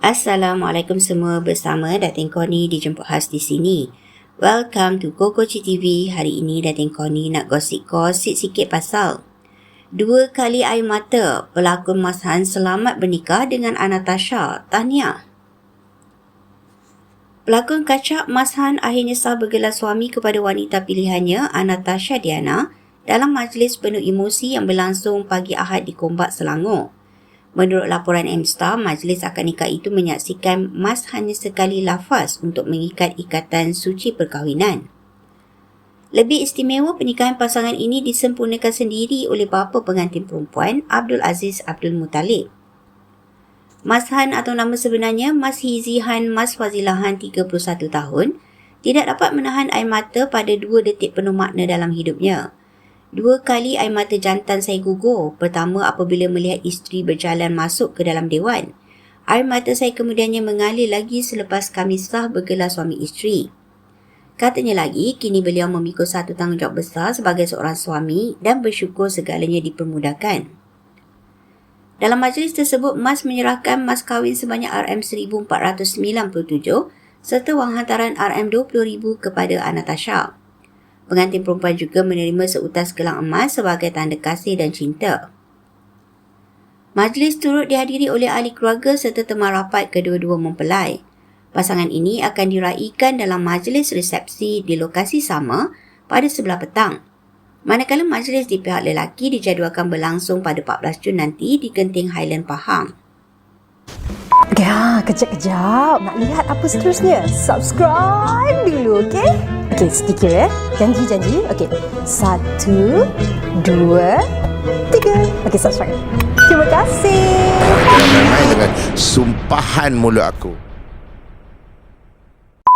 Assalamualaikum semua bersama Datin Koni dijemput khas di sini. Welcome to Kokoci TV. Hari ini Datin Koni nak gosip-gosip sikit pasal Dua kali air mata pelakon Mas Han selamat bernikah dengan Anastasia. Tahniah. Pelakon kacak Mas Han akhirnya sah bergelar suami kepada wanita pilihannya Anastasia Diana dalam majlis penuh emosi yang berlangsung pagi Ahad di Kombak Selangor. Menurut laporan M-Star, majlis akad nikah itu menyaksikan mas hanya sekali lafaz untuk mengikat ikatan suci perkahwinan. Lebih istimewa pernikahan pasangan ini disempurnakan sendiri oleh bapa pengantin perempuan Abdul Aziz Abdul Muttalib. Mas Han atau nama sebenarnya Mas Hizi Han Mas Fazilah Han 31 tahun tidak dapat menahan air mata pada dua detik penuh makna dalam hidupnya. Dua kali air mata jantan saya gugur. Pertama apabila melihat isteri berjalan masuk ke dalam dewan. Air mata saya kemudiannya mengalir lagi selepas kami sah bergelar suami isteri. Katanya lagi, kini beliau memikul satu tanggungjawab besar sebagai seorang suami dan bersyukur segalanya dipermudahkan. Dalam majlis tersebut, Mas menyerahkan mas kahwin sebanyak RM1,497 serta wang hantaran RM20,000 kepada Anastasia. Pengantin perempuan juga menerima seutas gelang emas sebagai tanda kasih dan cinta. Majlis turut dihadiri oleh ahli keluarga serta teman rapat kedua-dua mempelai. Pasangan ini akan diraikan dalam majlis resepsi di lokasi sama pada sebelah petang. Manakala majlis di pihak lelaki dijadualkan berlangsung pada 14 Jun nanti di Genting Highland Pahang. Ya, kejap-kejap. Nak lihat apa seterusnya? Subscribe dulu, okey? Okey, sedikit ya. Janji-janji. Okey. Satu, dua, tiga. Okey, subscribe. Terima kasih. Dengan sumpahan mulut aku.